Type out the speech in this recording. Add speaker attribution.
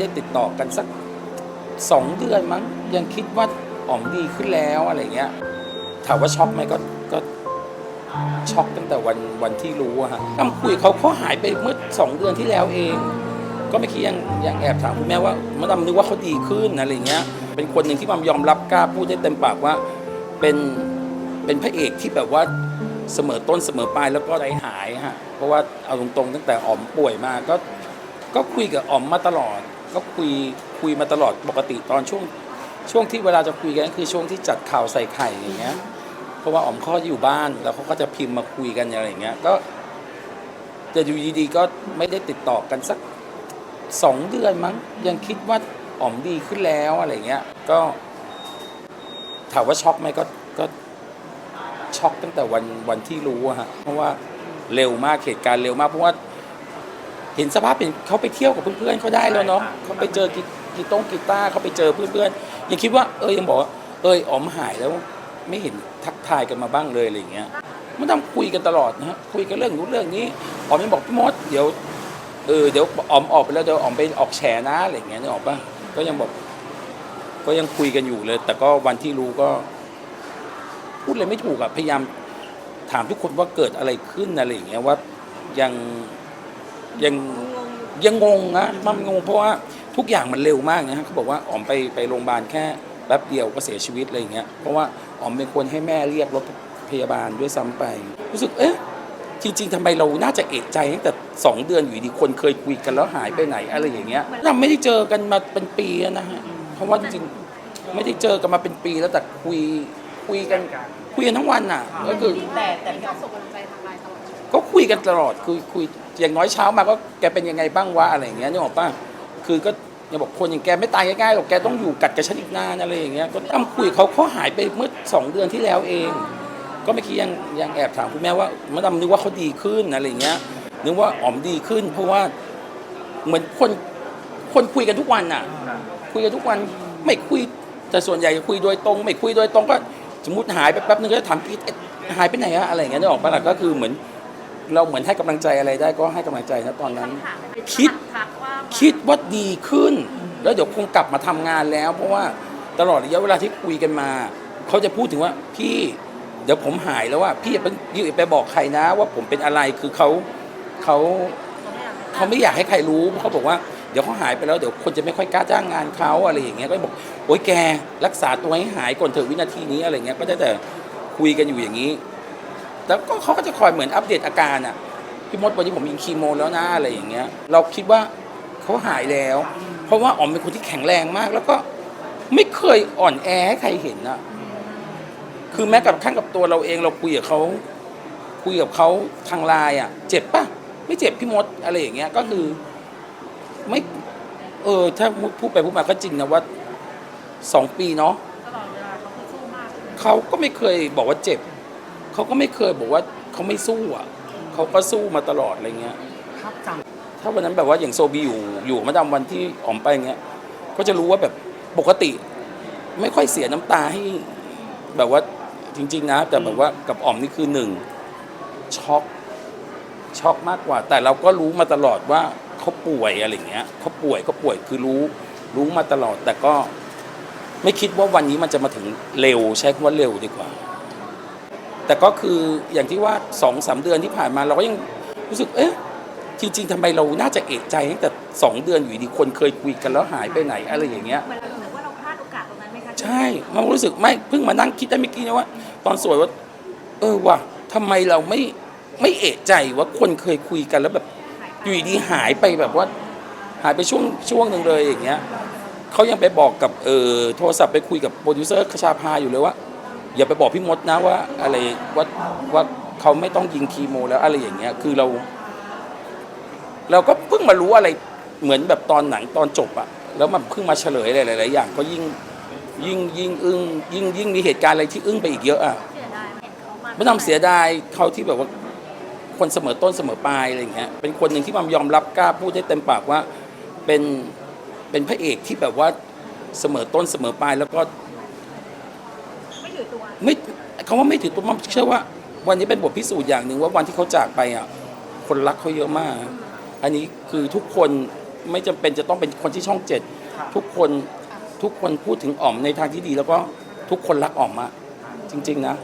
Speaker 1: ได้ติดต่อกันสักสองเดือนมั้งยังคิดว่าอ๋อมดีขึ้นแล้วอะไรเงี้ยถามว่าช็อกไหมก็ก็ช็อกตั้งแต่วันวันที่รู้อะฮะตั้มคุยเขาเขาหายไปเมื่อสองเดือนที่แล้วเอง ก็ไม่คิดยังยังแอบถามคุณแม่ว่ามันดำนึกว่าเขาดีขึ้นอะไรเงี้ย เป็นคนหนึ่งที่มันยอมรับกล้าพูดได้เต็มปากว่าเป็นเป็นพระเอกที่แบบว่าเสมอต้นเสมอปลายแล้วก็ใจหายฮะเพราะว่าเอาตรงๆ ตั้งแต่อ๋อมป่วยมาก็ก็คุยกับอ๋อมมาตลอด ก็คุยคุยมาตลอดปกติตอนช่วงช่วงที่เวลาจะคุยกันก็คือช่วงที่จัดข่าวใส่ไข่อย่างเงี้ย เพราะว่าอ๋อมขาออยู่บ้านแล้วเขาก็จะพิมพ์มาคุยกันอะไรอย่างเงี้ยก็จะอยู่ดีๆก็ไม่ได้ติดต่อกันสักสองเดือนมั้งยังคิดว่าอ๋อมดีขึ้นแล้วอะไรเงี้ย ก็ ถามว่าช็อกไหมก็ก็ช็อกตั้งแต่วันวันที่รู้อะฮะเพราะว่าเร็วมากเหตุการณ์เร็วมากเพราะว่า ห็นสภาพเป็นเขาไปเที่ยวกับเพื่อนๆเขาได้แล้วเนาะเขาไปเจอกีกีตงกีตาร์เขาไปเจอเพื่อนๆยังคิดว่าเออยังบอกว่าเอยอ๋อมหายแล้วไม่เห็นทักทายกันมาบ้างเลยอะไรอย่างเงี้ยมันต้องคุยกันตลอดนะฮะคุยกันเรื่องนู้นเรื่องนี้อ๋อมยังบอกพี่มดเดี๋ยวเออเดี๋ยวอ๋อมออกไปแล้วเดี๋ยวอ๋อมไปออกแฉนะอะไรอย่างเงี้ยนึกออกปะก็ยังบอกก็ยังคุยกันอยู่เลย แต่ก็วันที่รู้ก็ พูดเลยไม่ถูกอะพยายามถามทุกคนว่าเกิดอะไรขึ้นอะไรอย่างเงี้ยว่ายัง ยังยังงงนะมันงงเพราะว่าทุกอย่างมันเร็วมากนะฮะเขาบอกว่าอ๋อมไปไปโรงพยาบาลแค่แป๊บเดียวก็เสียชีวิตอะไรอย่างเงี้ยเพราะว่าอ๋อมเป็นคนให้แม่เรียกรถพยาบาลด้วยซ้ำไป รู้สึกเอ๊ะจริง ๆทำไมเราน่าจะเอกใจตั้งแต่สองเดือนอยู่ดีคนเคยคุยกันแล้วหายไปไหนอะไรอย่างเงี้ยเราไม่ได้เจอกันมาเป็นปีแล้วนะฮะเพราะว่าจริงๆไม่ได้เจอกันมาเป็นปีแล้วแต่คุยคุยกันคุยกันทั้งวันน่ะก็คือ
Speaker 2: แต่แต่พี่
Speaker 3: เราส่งกำลังใจทางไลน์ตลอด
Speaker 1: ก็คุยกันตลอดคุยคุยอย่างน้อยเช้ามาก็แกเป็นยังไงบ้างวะอะไรอย่างเงี้ยนึกออกป่ะคือก็ยังบอกคนอย่างแกไม่ตายง่ายๆหรอกแกต้องอยู่กัดกับฉันอีกนานอะไรอย่างเงี้ยก็ตั้มคุยเขาเขาหายไปเมื่อสองเดือนที่แล้วเอง ก็ไม่คิดยังยังแอบถามคุณแม่ว่ามันดำนึกว่าเขาดีขึ้นอะไรอย่างเงี้ยนึกว่าอ๋อมดีขึ้น เพราะว่าเหมือนคนคนคุยกันทุกวันน่ะ คุยกันทุกวันไม่คุยแต่ส่วนใหญ่จะคุยโดยตรง ไม่คุยโดยตรงก็สมมติหายไปแป๊บนึงก็จะถามพี่หายไปไหนอะอะไรอย่างเงี้ยนึกออกปะล่ะก็คือเหมือน เราเหมือนให้กำลังใจอะไรได้ก็ให้กำลังใจนะตอนนั้น
Speaker 3: คำถามมันเป็น
Speaker 1: คิด
Speaker 3: ทักว่า
Speaker 1: คิดว่าดีขึ้น แล้วเดี๋ยวคงกลับมาทำงานแล้ว เพราะว่าตลอดระยะเวลาที่คุยกันมา เขาจะพูดถึงว่าพี่เดี๋ยวผมหายแล้วว่าพี่อย่าไปอย่าไปบอกใครนะ ว่าผมเป็นอะไรคือเขาเขาเขาไม่อยากให้ใครรู้เพราะเขาบอกว่าเดี๋ยวเขาหายไปแล้วเดี๋ยวคนจะไม่ค่อยกล้าจ้างงานเขาอะไรอย่างเงี้ยก็บอกโอ๊ยแกรักษาตัวให้หายก่อนเถอะวินาทีนี้อะไรเงี้ยก็ได้แต่คุยกันอยู่อย่างนี้ แล้วก็เขาก็จะคอยเหมือนอัปเดตอาการอะพี่มดวันนี้ผมยิงคีโมแล้วนะอะไรอย่างเงี้ย เราคิดว่าเขาหายแล้ว เพราะว่าอ๋อมเป็นคนที่แข็งแรงมาก แล้วก็ไม่เคยอ่อนแอให้ใครเห็นอะคือแม้กับขั้นกับตัวเราเองเราคุยกับเขาคุยกับเขาทางไลน์อะ เจ็บปะไม่เจ็บพี่มดอะไรอย่างเงี้ย ก็คือไม่ เออ ถ้าพูดไปพูดมาก็จริงนะว่าสองปีเนาะ
Speaker 3: ตลอดเวลาเขาคือสู้มาก
Speaker 1: เขาก็ไม่เคยบอกว่าเจ็บ เขาก็ไม่เคยบอกว่าเขาไม่สู้อะเขาก็สู้มาตลอดอะไรเงี้ย
Speaker 2: ภาพจ
Speaker 1: ถ้าวันนั้นแบบว่าอย่างโซบีอยู่อยู่มาดาวันที่ออมไปเงี้ย ก็จะรู้ว่าแบบปกติ ไม่ค่อยเสียน้ำตาให้แบบว่าจริง ๆ นะ แต่แบบว่ากับออมนี่คือหนึ่งช็อกช็อกมากกว่า แต่เราก็รู้มาตลอดว่าเขาป่วยอะไรเงี้ยเขาป่วยเขาป่วยคือรู้รู้มาตลอด แต่ก็ไม่คิดว่าวันนี้มันจะมาถึงเร็วใช้คำว่าเร็วดีกว่า แต่ก็คืออย่างที่ว่าสองสามเดือนที่ผ่านมาเราก็ยังรู้สึก เอ๊ะจริงๆทำไมเราน่าจะเอกใจตั้งแต่สองเดือนอยู่ดีคนเคยคุยกันแล้วหายไปไหนอะไรอย่างเงี้ย
Speaker 3: เหมือนเรารู้สึกว่าเราพลาดโอกาสตรงนั้นไหมคะ
Speaker 1: ใช่มันรู้สึกไม่เพิ่งมานั่งคิดได้เมื่อกี้นะว่า ตอนสวยว่า เออว่ะทำไมเราไม่ไม่เอะใจว่าคนเคยคุยกันแล้วแบบอยู่ดีๆหายไปแบบว่า หายไปช่วงช่วงหนึ่งเลยอย่างเงี้ยเขายังไปบอกกับเออโทรศัพท์ไปคุยกับโปรดิวเซอร์คชาพาอยู่เลยว่า อย่าไปบอกพี่มดนะว่าอะไรว่าว่าเขาไม่ต้องยิงคีโม แล้วอะไรอย่างเงี้ย คือเรา เราก็เพิ่งมารู้อะไรเหมือนแบบตอนหนังตอนจบอะแล้วมันเพิ่งมาเฉลยอะไรหลายๆอย่าง ก็ยิ่งยิ่งยิ่งอึ้งยิ่งยิ่งมีเหตุการณ์อะไรที่อึ้งไปอีกเยอะอะ
Speaker 3: เสียดายเห็นเขามา
Speaker 1: ไม่ต้องเสียดายเขาที่แบบว่าคนเสมอต้นเสมอปลายอะไรอย่างเงี้ย เป็นคนหนึ่งที่มันยอมรับกล้าพูดได้เต็มปากว่าเป็นเป็นพระเอกที่แบบว่าเสมอต้นเสมอปลายแล้วก็
Speaker 3: ไม่ ถือตัว
Speaker 1: ไม่เขาว่าไม่ถือตัวมันเชื่อว่า วันนี้เป็นบทพิสูจน์อย่างหนึ่งว่าวันที่เขาจากไปอะคนรักเขาเยอะมาก อันนี้คือทุกคนไม่จำเป็นจะต้องเป็นคนที่ช่องเจ็ดทุกคนทุกคนพูดถึงอ๋อมในทางที่ดี แล้วก็ทุกคนรักอ๋อมอะจริง ๆ นะ